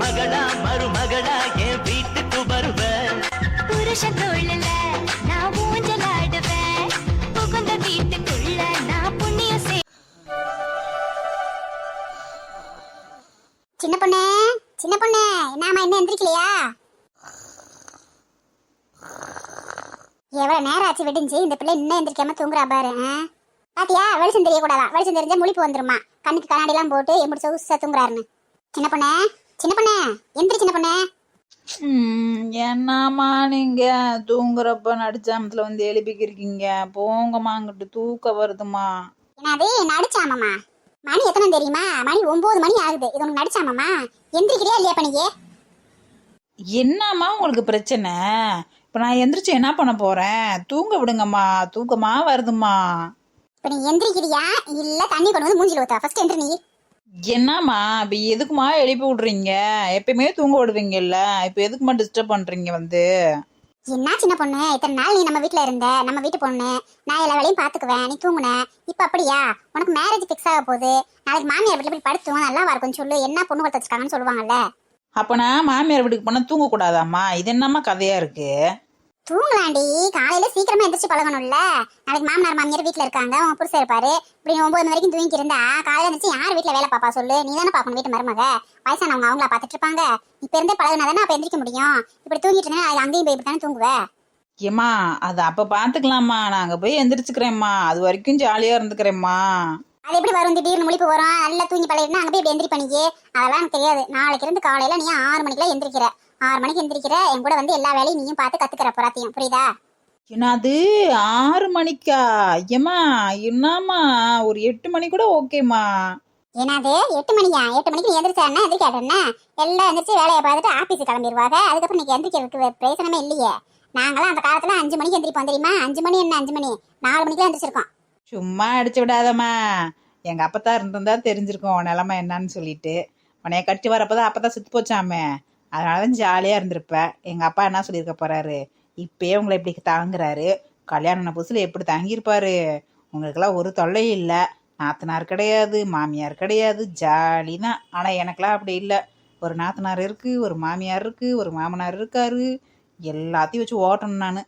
மகளா மருமகளா என் வீட்டுக்கு வருவ. புருஷன் தொழில நான் ஊஞ்சலாடுவேன். புகுந்த வீட்டுக்குள்ள நான் புண்ணிய செய் சின்ன பொண்ணு சின்ன பொண்ணு நாம என்ன எந்திரிக்கலையா? எவ்வளவு நேரம் ஆச்சு விடிஞ்சு? இந்த பிள்ளை இன்னும் எந்திரிக்காம தூங்குறா பாரு பாத்தியா? வெளிச்சம் தெரியக்கூடாதான். வெளிச்சம் தெரிஞ்சா முழிப்பு வந்துருமா. கண்ணுக்கு கண்ணாடி எல்லாம் போட்டு எப்படி சொகுசா தூங்குறாருன்னு. சின்ன பொண்ணு சின்ன பொண்ணு எந்திரி சின்ன பொண்ணு. என்னம்மா நீங்க? தூங்குறப்ப நடிச்சாமத்துல வந்து எழுப்பிக்கிருக்கீங்க. போங்கம்மா அங்கிட்டு தூக்கம் வருதுமா என்னது? நடிச்சாமம்மா மணி எத்தனை தெரியுமா? மணி ஒன்பது மணி ஆகுது. இது உனக்கு நடிச்சாமம்மா எந்திரிக்கிறியா இல்லையா பண்ணியே என்னம்மா உங்களுக்கு பிரச்சனை? இப்போ நான் எந்திரிச்சு என்ன பண்ண போறேன்? தூங்க விடுங்கம்மா. தூக்கமா வருதுமா இப்ப நீ எந்திரிக்கிறியா? இல்ல தண்ணி கொண்டு வந்து மூஞ்சில ஊத்தா ஃபர்ஸ்ட் எந்திரி நீ. என்னம்மா இப்போ எதுக்குமா எழுப்பி விடுறீங்க? எப்பயுமே தூங்க விடுவீங்கல்ல இப்போ எதுக்குமா டிஸ்டர்ப் பண்றீங்க வந்து? என்ன சின்ன பொண்ணு? இத்தனை நாள் நீ நம்ம வீட்ல இருந்த நம்ம வீட்டு பொண்ணு. நான் எல்லா வேலையும் பாத்துக்குவேன் நீ தூங்குன. இப்ப அப்படியா? உனக்கு மேரேஜ் ஃபிக்ஸ் ஆக போகுது. நாளைக்கு மாமியார் வீட்டுல போய் படுத்து நல்லா இருக்கும் சொல்லு. என்ன பொண்ணு கொடுத்து வச்சிருக்காங்கன்னு சொல்லுவாங்கல்ல. அப்போ நான் மாமியார் வீட்டுக்கு போனால் தூங்கக்கூடாதாம்மா? இது என்னம்மா கதையா இருக்கு? தூங்கலாண்டி காலையில சீக்கிரமா எந்திரிச்சு பழகணும்ல. நாளைக்கு மாமனார் மாமியார் வீட்ல இருக்காங்க உன் புருஷன் இருப்பாரு. இப்படி ஒன்பது மணி வரைக்கும் தூங்கி இருந்தா காலையில எந்திரிச்சு யார் வீட்ல வேலை பாப்பா சொல்லு? நீ தானே பாக்கணும் வீட்டு மருமக. வயசானவங்க அவங்களா பாத்துட்டு இருப்பாங்க. இப்ப இருந்தே பழகுனாதானே அப்ப எந்திரிக்க முடியும். இப்படி தூங்கிட்டு இருந்தா அங்கேயும் போய் இப்படி தானே துங்குவ? ஏம்மா அது அப்போ பார்த்துக்கலாம்மா நான் அங்கே போய் எந்திரிச்சுக்கிறேம்மா. அது வரைக்கும் ஜாலியாக இருந்துக்கிறேம்மா. அது எப்படி வரும்? திடீர்னு முழிப்பு வரும். நல்லா தூங்கி பழகினா அங்க போய் இப்படி எந்திரி பண்ணிக்கே அதெல்லாம் எனக்கு தெரியாது. நாளைக்கு இருந்து காலையில நீ ஆறு மணிக்கெல்லாம் எந்திரிக்கிற. ஆறு மணிக்கு எந்திரிக்கிற என் கூட வந்து எல்லா வேலையும் நீயும் பார்த்து கத்துக்கிற புறாத்தையும் புரியுதா? என்னது? ஆறு மணிக்கா? ஐயம்மா என்னம்மா? ஒரு எட்டு மணி கூட ஓகேம்மா. என்னது? எட்டு மணியா? எட்டு மணிக்கு நீ எந்திரிச்சாருன்னா எந்திரிக்காடுன்னா எல்லாம் எந்திரிச்சு வேலையை பார்த்துட்டு ஆபீஸ் கிளம்பிடுவாங்க அதுக்கப்புறம் நீங்க எந்திரிக்கிறதுக்கு பிரயோசனமே இல்லையே. நாங்களாம் அந்த காலத்துல அஞ்சு மணிக்கு எந்திரிப்போம் தெரியுமா? அஞ்சு மணி என்ன அஞ்சு மணி? நாலு மணிக்கு எந்திரிச்சிருக்கோம். சும்மா அடிச்சு விடாதம்மா. எங்கள் அப்பத்தா இருந்திருந்தா தெரிஞ்சிருக்கும் உன் நிலமை என்னன்னு சொல்லிட்டு. உன்னைய கட்டி வரப்பதான் அப்பதான் செத்து போச்சாமே. அதனால தான் ஜாலியாக இருந்திருப்பேன். எங்கள் அப்பா என்ன சொல்லியிருக்க போகிறாரு இப்பயே உங்களை இப்படி தாங்குறாரு. கல்யாணம் புதுசில் எப்படி தாங்கியிருப்பாரு? உங்களுக்கெல்லாம் ஒரு தொல்லை இல்லை. நாத்தனார் கிடையாது மாமியார் கிடையாது ஜாலி தான் ஆனால் எனக்கெல்லாம் அப்படி இல்லை. ஒரு நாத்தனார் இருக்குது ஒரு மாமியார் இருக்குது ஒரு மாமனார் இருக்காரு. எல்லாத்தையும் வச்சு ஓட்டணும் நான்.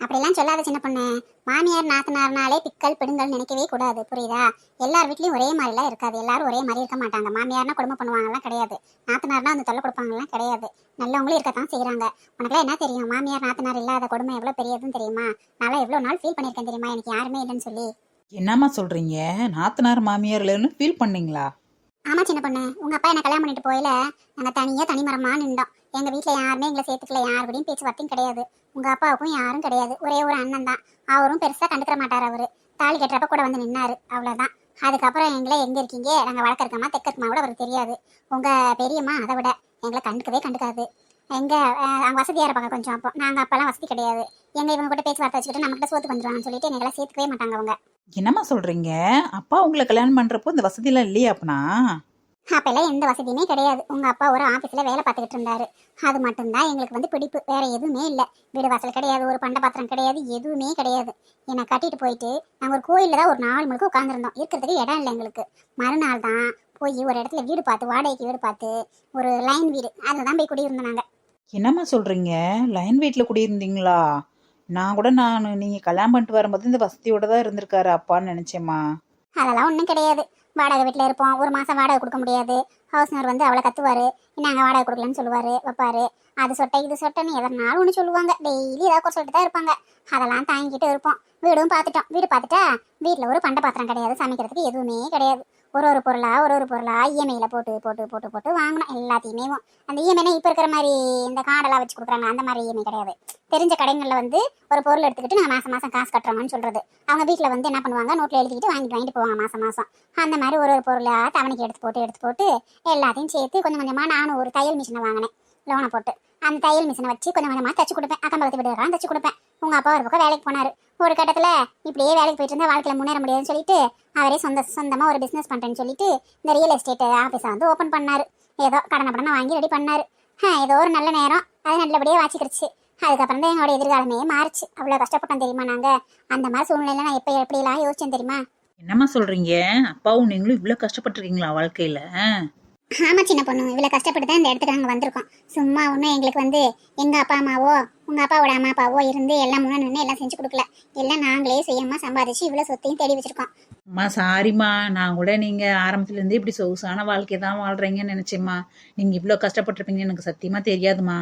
அப்படிலாம் சொல்லாத சின்ன பொண்ணு. மாமியார் நாத்தனார்னாலே பிக்கல் பிடுங்கல் நினைக்கவே கூடாது. புரியுதா? எல்லார் வீட்லயும் ஒரே மாதிரிலாம் இருக்காது. எல்லாரும் ஒரே மாதிரி இருக்க மாட்டாங்க. மாமியார்னா குடும்ப பண்ணுவாங்கலாம் கிடையாது. நாத்தனார்னா வந்து தொல்லை கொடுப்பாங்கலாம் கிடையாது. நல்லவங்களும் இருக்கத்தான் செய்றாங்க. உனக்குலாம் என்ன தெரியும்? மாமியார் நாத்தனார் இல்லாத கொடுமை எவ்வளவு பெரியதுன்னு தெரியுமா? நான் எவ்வளவு நாள் ஃபீல் பண்ணியிருக்கேன் தெரியுமா? எனக்கு யாருமே இல்லைன்னு சொல்லி. என்னம்மா சொல்கிறீங்க நாத்தனார் மாமியார் இல்லைன்னு ஃபீல் பண்ணீங்களா? ஆமா சின்ன பொண்ணு. உங்க அப்பா என்ன கல்யாணம் பண்ணிட்டு போயில? நாங்க தனியா தனிமரமா நின்றோம். எங்க வீட்ல யாருமே எங்களை சேர்த்துக்கல. யார் கூடயும் பேச்சுவார்த்தையும் கிடையாது. உங்கள் அப்பாவுக்கும் யாரும் கிடையாது. ஒரே ஒரு அண்ணன் தான். அவரும் பெருசாக கண்டுக்கிற மாட்டார் அவர். தாலி கட்டுறப்ப கூட வந்து நின்னாரு. அவ்வளோதான் அதுக்கப்புறம் எங்களை எங்கே இருக்கீங்க? நாங்கள் வடக்க இருக்கமா? இருக்கமா? கூட அவருக்கு தெரியாது. உங்கள் பெரியம்மா அதை விட எங்களை கண்டுக்கவே கண்டுக்காது. எங்கள் அங்கே வசதியாக இருப்பாங்க கொஞ்சம் அப்போ. நாங்கள் அப்போலாம் வசதி கிடையாது. எங்கள் இவங்க கூட பேச்சுவார்த்தை வச்சுக்கிட்டு நம்ம சோத்து வந்துருவாங்கன்னு சொல்லிட்டு எங்களை சேர்த்துக்கவே மாட்டாங்க அவங்க. என்னம்மா சொல்கிறீங்க அப்பா உங்களை கல்யாணம் பண்ணுறப்போ இந்த வசதியெல்லாம் இல்லையா அப்பனா? அப்பெல்லாம் எந்த வசதியுமே கிடையாது. உங்க அப்பா ஒரு ஆபீஸ்ல வேலை பார்த்துக்கிட்டு இருந்தாரு. அது மட்டும்தான் எங்களுக்கு வந்து பிடிப்பு. வேற எதுவுமே இல்ல. வீடு வாசல் கிடையாது ஒரு பண்ட பாத்திரம் கிடையாது எதுவுமே கிடையாது. என்னை கட்டிட்டு போயிட்டு நாங்க ஒரு கோயில்ல தான் ஒரு நாலு மணிக்கு உட்காந்துருந்தோம் இருக்கிறதுக்கு இடம் இல்லை எங்களுக்கு. மறுநாள் தான் போய் ஒரு இடத்துல வீடு பார்த்து வாடகைக்கு வீடு பார்த்து ஒரு லைன் வீடு அதில் தான் போய் குடியிருந்தோம் நாங்க. என்னம்மா சொல்கிறீங்க லைன் வீட்டில் குடியிருந்தீங்களா? நான் கூட நான் நீங்கள் கல்யாணம் பண்ணிட்டு வரும்போது இந்த வசதியோட தான் இருந்திருக்காரு அப்பான்னு நினச்சேம்மா. அதெல்லாம் ஒன்றும் கிடையாது. வாடகை வீட்டில் இருப்போம். ஒரு மாதம் வாடகை கொடுக்க முடியாது. ஹவுஸ் ஓனர் வந்து அவளை கத்துவாரு. நாங்கள் வாடகை கொடுக்கலன்னு சொல்லுவாரு வைப்பாரு. அது சொட்டை இது சொட்டைன்னு எதனாலும் ஒன்று சொல்லுவாங்க. டெய்லி ஏதாவது ஒரு சொல்லிட்டு தான் இருப்பாங்க. அதெல்லாம் தாங்கிட்டு இருப்போம். வீடும் பார்த்துட்டோம். வீடு பார்த்துட்டா வீட்டில் ஒரு பண்டை பாத்திரம் கிடையாது. சமைக்கிறதுக்கு எதுவுமே கிடையாது. ஒரு ஒரு பொருளா ஒரு ஒரு பொருளாக இஎம்ஐயில் போட்டு போட்டு போட்டு போட்டு வாங்கினோம் எல்லாத்தையுமே அந்த இஎம்ஐனா இப்போ இருக்கிற மாதிரி இந்த கார்டெல்லாம் வச்சு கொடுக்குறாங்க அந்த மாதிரி இஎம்ஐ கிடையாது. தெரிஞ்ச கடைகளில் வந்து ஒரு பொருள் எடுத்துக்கிட்டு நான் மாதம் மாசம் காசு கட்டுறோம்னு சொல்றது. அவங்க வீட்டில் வந்து என்ன பண்ணுவாங்க நோட்டில் எழுதிக்கிட்டு வாங்கிட்டு வாங்கிட்டு போவாங்க மாதம் மாசம். அந்த மாதிரி ஒரு ஒரு பொருளாக தவணைக்கு எடுத்து போட்டு எடுத்து போட்டு எல்லாத்தையும் சேர்த்து கொஞ்சம் கொஞ்சமாக நானும் ஒரு தையல் மிஷினை வாங்கினேன் லோனை போட்டு. அந்த தையல் மிஷினை வச்சு கொஞ்சம் கொஞ்சமாக தச்சு கொடுப்பேன். அக்கம் பக்கத்து வீடுறான் தச்சு கொடுப்பேன். உங்கள் அப்பா ஒரு பக்கம் வேலைக்கு போனார். ஒரு கட்டத்தில் இப்படியே வேலைக்கு போயிட்டு இருந்தால் வாழ்க்கையில் முன்னேற முடியாதுன்னு சொல்லிட்டு அவரே சொந்த சொந்தமாக ஒரு பிஸ்னஸ் பண்ணுறேன்னு சொல்லிட்டு இந்த ரியல் எஸ்டேட் ஆஃபீஸை வந்து ஓப்பன் பண்ணார். ஏதோ கடனை படனை வாங்கி ரெடி பண்ணார். ஏதோ ஒரு நல்ல நேரம். அது நல்லபடியாக வாச்சிக்கிடுச்சு அதுக்கப்புறம் தான் என்னோட எதிர்காலமே மாறுச்சு. அவ்வளோ கஷ்டப்பட்டோம் தெரியுமா நாங்கள் அந்த மாதிரி சூழ்நிலையில நான் எப்போ எப்படிலாம் யோசிச்சேன் தெரியுமா? என்னம்மா சொல்கிறீங்க அப்பாவும் நீங்களும் இவ்வளோ கஷ்டப்பட்டுருக்கீங்களா வாழ்க்கையில்? ஆமா சின்ன பொண்ணு. இவ்வளோ கஷ்டப்பட்டு தான் இந்த இடத்துக்கு நாங்கள் வந்திருக்கோம். சும்மா ஒன்றும் எங்களுக்கு வந்து எங்கள் அப்பா அம்மாவோ உங்கள் அப்பாவோட அம்மா அப்பாவோ இருந்து எல்லாம் முன்னாடி நின்று எல்லாம் செஞ்சு கொடுக்கல. எல்லாம் நாங்களே சுயமாக சம்பாதிச்சு இவ்வளோ சொத்தையும் தேடி வச்சிருக்கோம். அம்மா சாரிம்மா. நான் கூட நீங்கள் ஆரம்பத்துலேருந்து இப்படி சொகுசான வாழ்க்கையை தான் வாழ்கிறீங்கன்னு நினச்சேம்மா. நீங்கள் இவ்வளோ கஷ்டப்பட்டிருப்பீங்கன்னு எனக்கு சத்தியமாக தெரியாதும்மா.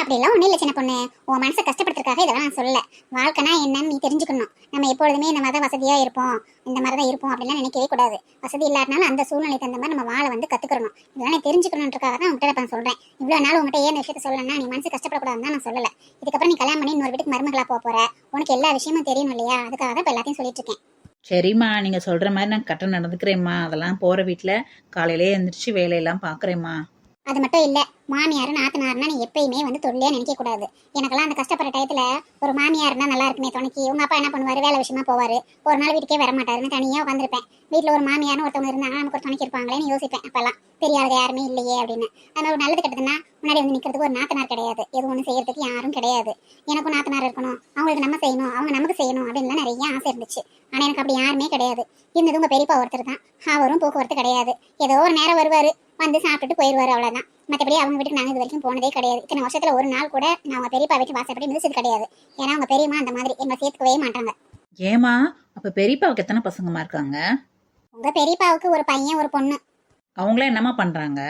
அப்படிலாம் ஒண்ணும் இல்ல சின்ன பொண்ணு. உன் மனசை கஷ்டப்படுறதுக்காக இதெல்லாம் நான் சொல்லல. வாழ்க்கைனா என்னன்னு நீ தெரிஞ்சுக்கணும். நம்ம எப்பொழுதுமே இந்த மாதிரி தான் வசதியா இருப்போம். இந்த மாதிரி தான் இருப்போம் அப்படிலாம் நினைக்கவே கூடாது. வசதி இல்லாதனால அந்த சூழ்நிலை தகுந்த மாதிரி நம்ம வாழ வந்து கத்துக்கணும் இதெல்லாம் நீ தெரிஞ்சுக்கணுன்றக்காக தான் உங்ககிட்ட நான் சொல்றேன். இவ்வளவு நாள் உங்ககிட்ட ஏன் விஷயத்த சொல்லணும்னா நீ மனசு கஷ்டப்படக்கூடாதுன்னு தான் நான் சொல்லல. இதுக்கப்புறம் நீ கல்யாணம் பண்ணி இன்னொரு வீட்டுக்கு மருமகளா போக போற. உனக்கு எல்லா விஷயமும் தெரியணும் இல்லையா? அதுக்காக தான் இப்ப எல்லாத்தையும் சொல்லிட்டு இருக்கேன். சரிம்மா நீங்கள் சொல்கிற மாதிரி நான் கரெக்டாக நடந்துக்கிறேம்மா. அதெல்லாம் போகிற வீட்டில் காலையிலே எழுந்திரிச்சு வேலையெல்லாம் பார்க்குறேம்மா அது மட்டும் இல்ல. மாமியார் நாத்தனார்னா நீ எப்பயுமே வந்து தொல்லையா நினைக்க கூடாது. எனக்கெல்லாம் அந்த கஷ்டப்படுற டயத்தில் ஒரு மாமியார்னா நல்லா இருக்குமே துணைக்கு உங்க அப்பா என்ன பண்ணுவாரு? வேலை விஷயமா போவாரு. ஒரு நாள் வீட்டுக்கே வர மாட்டாருன்னு தனியா உட்காந்துருப்பேன் வீட்டில் ஒரு மாமியார்னு ஒருத்தவங்க இருந்தாங்க நமக்கு ஒரு துணைக்கு இருப்பாங்களேன்னு யோசிப்பேன். அப்போல்லாம் பெரிய ஆளுக யாருமே இல்லையே அப்படின்னு. அதனால் ஒரு நல்லது கெட்டதுன்னா முன்னாடி வந்து நிக்கிறதுக்கு ஒரு நாத்தனார் கிடையாது. எது ஒண்ணு செய்யறதுக்கு யாரும் கிடையாது. எனக்கும் நாத்தனார் இருக்கணும். அவங்களுக்கு நம்ம செய்யணும். அவங்க நமக்கு செய்யணும் அப்படின்லாம் நிறைய ஆசை இருந்துச்சு. ஆனா எனக்கு அப்படி யாருமே கிடையாது. இருந்தது உங்க பெரியப்பா ஒருத்தர் தான். அவரும் போக்குவரத்து கிடையாது. ஏதோ ஒரு நேரம் வருவாரு. வந்து சாப்பிட்டுட்டு போயிடுவார் அவ்வளவுதான். மற்றபடி அவங்க வீட்டுக்கு நாங்கள் இது வரைக்கும் போனதே கிடையாது. இத்தனை வருஷத்துல ஒரு நாள் கூட நான் அவங்க பெரியப்பா வீட்டு வாசப்படி மிதிச்சது கிடையாது. ஏன்னா அவங்க பெரியம்மா அந்த மாதிரி எங்களை சேர்த்துக்கவே மாட்டாங்க. ஏம்மா? அப்போ பெரியப்பாவுக்கு எத்தனை பசங்கம்மா இருக்காங்க? உங்க பெரியப்பாவுக்கு ஒரு பையன் ஒரு பொண்ணு. அவங்களாம் என்னம்மா பண்ணுறாங்க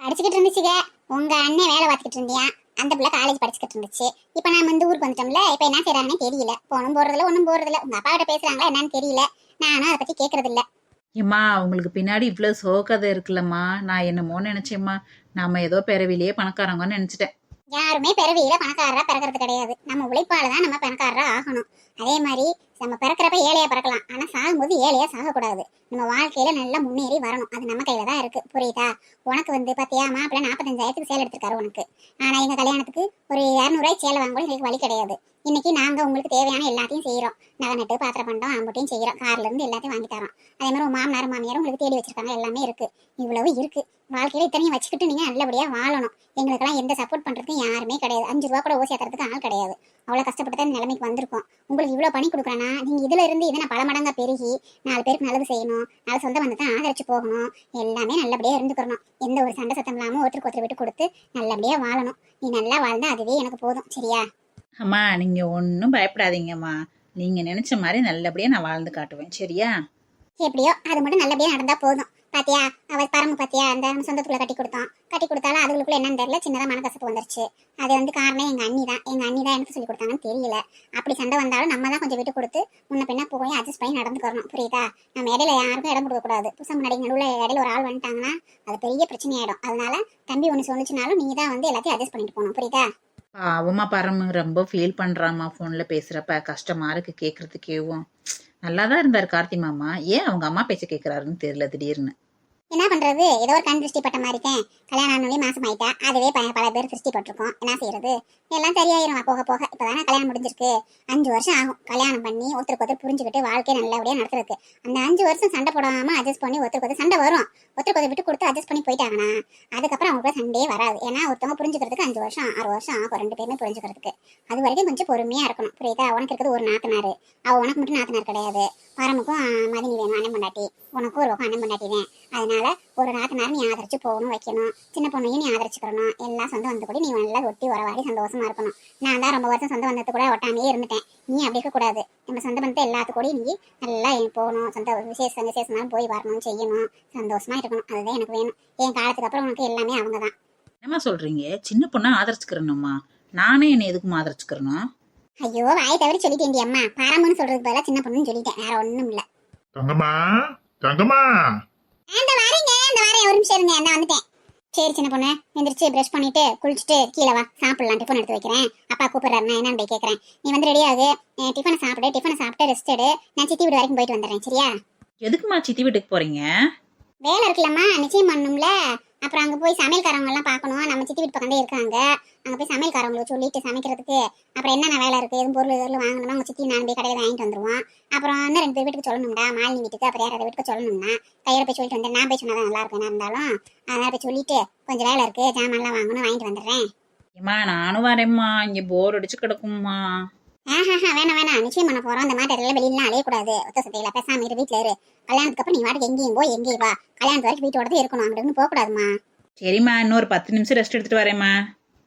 படிச்சுக்கிட்டு இருந்துச்சுங்க. உங்க அண்ணன் வேலை பார்த்துக்கிட்டு இருந்தியா? அந்த பிள்ளை காலேஜ் படிச்சுக்கிட்டு இருந்துச்சு. இப்போ நான் வந்து ஊருக்கு வந்துட்டோம்ல இப்போ என்ன செய்றாங்கன்னு தெரியல. போனும் போறதில்ல ஒன்றும் போறதில்ல. உங்க அப்பா கிட்ட பேசுறாங்களா என்னன்னு தெரியல. நானும் அதை பத்தி கேட்கறது இல்ல ஏம்மா அவங்களுக்கு பின்னாடி இவ்வளோ சோகதை இருக்குல்லம்மா. நான் என்னமோ நினச்சேம்மா. நம்ம ஏதோ பிறவிலேயே பணக்காரங்கன்னு நினச்சிட்டேன். யாருமே பிறவியில பணக்காரரா பிறக்கிறது கிடையாது. நம்ம உழைப்பால தான் நம்ம பணக்காரரா ஆகணும். அதே மாதிரி நம்ம பிறக்கிறப்ப ஏழையா பிறக்கலாம். ஆனா சாகும்போது ஏழையா சாகக்கூடாது. நம்ம வாழ்க்கையில நல்லா முன்னேறி வரணும். அது நம்ம கையில தான் இருக்கு. புரியுதா? உனக்கு வந்து பாத்தியா மாப்பிள்ள நாற்பத்தஞ்சாயிரத்துக்கு சேல் எடுத்திருக்காரு உனக்கு. ஆனா எங்க கல்யாணத்துக்கு ஒரு இரநூறுவாய் சேலை வாங்க கூட எங்களுக்கு வழி கிடையாது. இன்னைக்கு நாங்க உங்களுக்கு தேவையான எல்லாத்தையும் செய்யறோம் நகை நட்டு பாத்திர பண்டம் ஆம்பட்டையும் செய்யறோம் கார்ல இருந்து எல்லாத்தையும் வாங்கி தரோம் அதே மாதிரி உங்க மாமனார் மாமியாரும் உங்களுக்கு தேடி வச்சிருக்காங்க. எல்லாமே இருக்கு. இவ்வளவு இருக்கு. வாழ்க்கையில இத்தனையும் வச்சுக்கிட்டு நீங்க நல்லபடியா வாழணும். எங்களுக்கெல்லாம் எந்த சப்போர்ட் பண்றதுக்கும் யாருமே கிடையாது. அஞ்சு ரூபா கூட ஓசி ஆள் கிடையாது. அவ்வளவு கஷ்டப்பட்டு தான் இந்த நிலைமைக்கு வந்திருக்கோம். உங்களுக்கு இவ்வளவு பண்ணி கொடுக்குறேன்னா நீங்க இதுல இருந்து இதை நான் பல மடங்கா பெருகி நாலு பேருக்கு நல்லது செய்யணும். நாலு சொந்த பந்தத்தை ஆதரிச்சு போகணும். எல்லாமே நல்லபடியா இருந்துக்கிறணும். எந்த ஒரு சண்டை சத்தம் இல்லாம ஒருத்தருக்கு ஒருத்தர் விட்டு கொடுத்து நல்லபடியா வாழணும். நீ நல்லா வாழ்ந்தா அதுவே எனக்கு போதும். சரியா? அம்மா நீங்கள் ஒன்றும் பயப்படாதீங்கம்மா. நீங்கள் நினச்ச மாதிரி நல்லபடியாக நான் வாழ்ந்து காட்டுவேன். சரியா? எப்படியோ அது மட்டும் நல்லபடியாக நடந்தா போதும். பாத்தியா? அவ பரம பாத்தியா அந்த நம்ம சொந்தத்துக்குள்ள கட்டி கொடுத்தோம் கட்டி கொடுத்தாலும் அதுகளுக்குள்ள என்னன்னு தெரியல சின்னதாக மனக்கசப்பு வந்துருச்சு. அது வந்து காரணம் எங்கள் அண்ணி தான் எங்கள் அண்ணி தான் எனக்கு சொல்லி கொடுத்தாங்கன்னு தெரியல. அப்படி சண்டை வந்தாலும் நம்ம தான் கொஞ்சம் விட்டு கொடுத்து முன்ன பின்ன போய் அட்ஜஸ்ட் பண்ணி நடந்துக்கிறோம் புரியுதா? நம்ம இடையில யாருக்கும் இடம் கொடுக்கக்கூடாது புதுசாக முன்னாடி நடுவில் இடையில ஒரு ஆள் வந்துட்டாங்கன்னா அது பெரிய பிரச்சனையாயிடும். அதனால தம்பி ஒன்று சொன்னுச்சுனாலும் நீ தான் வந்து எல்லாத்தையும் அட்ஜஸ்ட் பண்ணிட்டு போகணும். புரியுதா? பாவமா பரம ரொம்ப ஃபீல் பண்ணுறாம்மா ஃபோனில் பேசுகிறப்ப கஷ்டமாக இருக்கு கேட்குறதுக்கேவும் நல்லா தான் இருந்தார் கார்த்தி மாமா. ஏன் அவங்க அம்மா பேச்ச கேட்குறாருன்னு தெரியல திடீர்னு. என்ன பண்றது? ஏதோ ஒரு கண் திருஷ்டி பட்ட மாதிரி இருக்கேன். கல்யாணம் ஆனோடனே மாசம் ஆயிட்டா அதுவே ப- பல பேர் திருஷ்டி பட்டிருக்கோம். என்ன செய்யறது? எல்லாம் சரியாயிரும். போக போக. இப்பதானே கல்யாணம் முடிஞ்சிருக்கு. அஞ்சு வருஷம் ஆகும். கல்யாணம் பண்ணி ஒருத்தருக்கு ஒருத்தர் புரிஞ்சுக்கிட்டு வாழ்க்கையை நல்லபடியா நடத்துறதுக்கு. அந்த அஞ்சு வருஷம் சண்டை போடாம அட்ஜஸ்ட் பண்ணி ஒருத்தருக்கு ஒருத்தர் சண்டை வரும். ஒருத்தருக்கு ஒருத்தர் விட்டு கொடுத்து அட்ஜஸ்ட் பண்ணி போயிட்டாங்கன்னா அதுக்கப்புறம் அவங்களுக்கு சண்டையே வராது. ஏன்னா ஒருத்தவங்க புரிஞ்சுக்கிறதுக்கு அஞ்சு வருஷம் ஆறு வருஷம் ஆகும். ரெண்டு பேருமே புரிஞ்சுக்கிறதுக்கு. அது வரைக்கும் கொஞ்சம் பொறுமையா இருக்கணும். புரியுதா? உனக்கு இருக்கிறது ஒரு நாத்தனாரு. அவ உனக்கு மட்டும் நாத்தனார் கிடையாது. பரமுக்கும் மதினி வேணும். அண்ணன் பொண்டாட்டி. உனக்கும் ஒரு பக்கம் அண்ணன் பொண்டாட்டி தான். அதனால ஒரு நாத்தனார் நீ ஆதரிச்சு போகணும் வைக்கணும். சின்ன பொண்ணையும் நீ ஆதரிச்சுக்கணும் எல்லாம் சொந்த வந்து கூட நீ நல்லா ஒட்டி உறவாடி சந்தோஷமா இருக்கணும். நான் தான் ரொம்ப வருஷம் சொந்த பந்தத்து கூட ஒட்டாமையே இருந்துட்டேன். நீ அப்படி இருக்கக்கூடாது நம்ம சொந்த பந்தத்தை எல்லாத்து கூடயும் நீ நல்லா போகணும். சொந்த விசேஷம் விசேஷம்னாலும் போய் வரணும் செய்யணும். சந்தோஷமா இருக்கணும். அதுதான் எனக்கு வேணும். என் காலத்துக்கு அப்புறம் உனக்கு எல்லாமே அவங்க தான் என்னம்மா சொல்கிறீங்க சின்ன பொண்ணை ஆதரிச்சுக்கிறேனும்மா நானே என்னை எதுக்கும் ஆதரிச்சுக்கிறணும்? ஐயோ வாய் தவிர சொல்லிட்டேன் அம்மா. பரமுன்னு சொல்றதுக்கு பதிலாக சின்ன பொண்ணுன்னு சொல்லிட்டேன். வேற ஒண்ணும் இல்ல தங்கம்மா. தங்கம்மா வரீங்க இந்த வரேன் ஒரு நிமிஷம் இருங்க நான் வந்துட்டேன். சரி சின்ன பொண்ணு எந்திரிச்சு ப்ரஷ் பண்ணிட்டு குளிச்சுட்டு கீழே வா. சாப்பிடலாம் டிஃபன் எடுத்து வைக்கிறேன். அப்பா கூப்பிடுறாரு நான் என்னன்னு போய் கேட்கறேன் நீ வந்து ரெடி ஆகு. டிஃபனை சாப்பிடு டிஃபனை சாப்பிட்டு ரெஸ்ட் எடு. நான் சித்தி வீடு வரைக்கும் போயிட்டு வந்துடுறேன் சரியா? எதுக்குமா சித்தி வீட்டுக்கு போகிறீங்க வேலை இருக்குல்லம்மா நிச்சயம் பண்ணணும்ல. அப்புறம் அங்கே போய் சமையல்காரவங்கெல்லாம் பார்க்கணும். நம்ம சித்தி வீட்டு பக்கம் தான் இருக்காங்க. அங்கே போய் சமையல்காரவங்களுக்கு சொல்லிட்டு சமைக்கிறதுக்கு அப்புறம் என்னென்ன வேலை இருக்குது எதுவும் பொருள் பொருள் வாங்கணும்னா உங்கள் சித்தி நான் போய் கடையில் வாங்கிட்டு வந்துருவோம் அப்புறம் இன்னும் ரெண்டு பேர் வீட்டுக்கு சொல்லணும்டா. மாலினி வீட்டுக்கு அப்புறம் யாராவது வீட்டுக்கு சொல்லணும்னா கையோட போய் சொல்லிட்டு வந்தேன் நான் போய் சொன்னால் தான் நல்லா இருக்கும். என்ன இருந்தாலும் அதனால போய் சொல்லிட்டு கொஞ்சம் வேலை இருக்குது ஜாமான்லாம் வாங்கணும் வாங்கிட்டு வந்துடுறேன். ஏம்மா நானும் வரேம்மா. இங்கே போர் அடிச்சு கிடக்கும்மா. ஆஹா வேணாம் வேணாம். நிச்சயம் பண்ண போறோம். இந்த மாதிரி எல்லாம் வெளியிலாம் அலையக்கூடாது. ஒத்த சத்தையில பேசாம இரு வீட்டுல இரு. கல்யாணத்துக்கு அப்புறம் நீ வாட்டுக்கு எங்கேயும் போய் எங்கேயும் வா. கல்யாணத்து வரைக்கும் வீட்டோட தான் இருக்கணும். அங்கிட்டு போக கூடாதுமா சரிம்மா இன்னொரு பத்து நிமிஷம் ரெஸ்ட் எடுத்துட்டு வரேம்மா.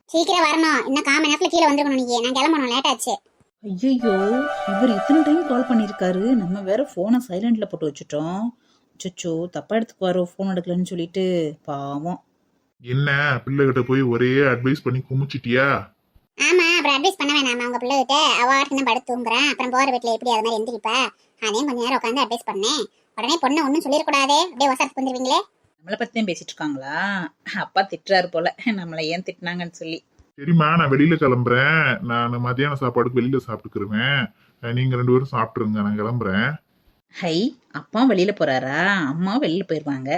சீக்கிரம் வரணும். இன்னும் காம நேரத்துல கீழே வந்துருக்கணும் நீங்க. நான் கிளம்பணும். லேட் ஆச்சு. ஐயோ இவர் இத்தனை டைம் கால் பண்ணியிருக்காரு. நம்ம வேற ஃபோனை சைலண்ட்ல போட்டு வச்சுட்டோம். அச்சோ தப்பா எடுத்துக்குவாரோ ஃபோன் எடுக்கலன்னு சொல்லிட்டு. பாவம். என்ன? பிள்ளைகிட்ட போய் ஒரே அட்வைஸ் பண்ணி குமிச்சிட்டியா? ஆமா. அப்புறம் அட்வைஸ் பண்ண வேணாமா உங்க பிள்ளைகிட்ட? அவார்டு படுத்து தூங்குறேன் அப்புறம் போற வீட்டுல எப்படி அது மாதிரி எந்திரிப்ப? அதே கொஞ்ச நேரம் உட்காந்து அட்வைஸ் பண்ணேன். உடனே பொண்ணு ஒன்றும் சொல்லிடக்கூடாதே. அப்படியே வசரத்துக்கு வந்துருவீங்களே? நம்மளை தான் பேசிட்டு இருக்காங்களா? அப்பா திட்டுறாரு போல. நம்மளை ஏன் திட்டினாங்கன்னு சொல்லி. சரிம்மா நான் வெளியில கிளம்புறேன். நான் மத்தியான சாப்பாடுக்கு வெளியில சாப்பிட்டுக்கிருவேன். நீங்க ரெண்டு பேரும் சாப்பிட்டுருங்க நான் கிளம்புறேன். ஹை அப்பா வெளியில போறாரா? அம்மா வெளியில போயிருவாங்க.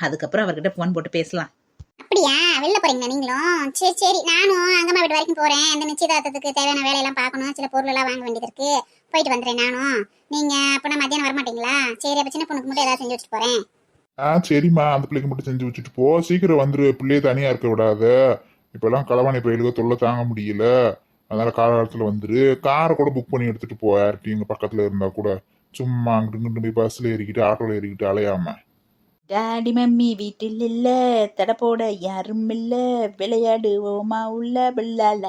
அதுக்கப்புறம் அவர்கிட்ட ஃபோன் போட்டு பேசலாம். அப்படியா? வெளில போறீங்களா நீங்களும்? சரி சரி. நானும் அங்கம்மா வீட்டு வரைக்கும் போறேன். அந்த நிச்சயதார்த்தத்துக்கு தேவையான வேலையெல்லாம் பார்க்கணும். சில பொருள் எல்லாம் வாங்க வேண்டியது இருக்கு. போயிட்டு வந்துடுறேன் நானும். நீங்க அப்பனா மத்தியானம் வர மாட்டீங்களா சரி அப்ப சின்ன பொண்ணுக்கு மட்டும் ஏதாவது செஞ்சு வச்சுட்டு போறேன். ஆ சரிம்மா. அந்த பிள்ளைக்கு மட்டும் செஞ்சு வச்சுட்டு போ. சீக்கிரம் வந்துரு. பிள்ளையை தனியா இருக்க விடாத. இப்பெல்லாம் களவாணி பயிலுக்கு தொல்லை தாங்க முடியல. அதனால காலகட்டத்தில் வந்துரு. காரை கூட புக் பண்ணி எடுத்துட்டு போ. யார்கிட்டயும் இங்கே பக்கத்தில் இருந்தால் கூட. சும்மா அங்கிட்டு இங்கிட்டு போய் பஸ்ஸில் ஏறிக்கிட்டு ஆட்டோவில் ஏறிக்கிட்டு அலையாமல் டாடி மம்மி வீட்டில் இல்ல தடை போட யாரும் இல்ல விளையாடுவோமா உள்ள பிள்ளால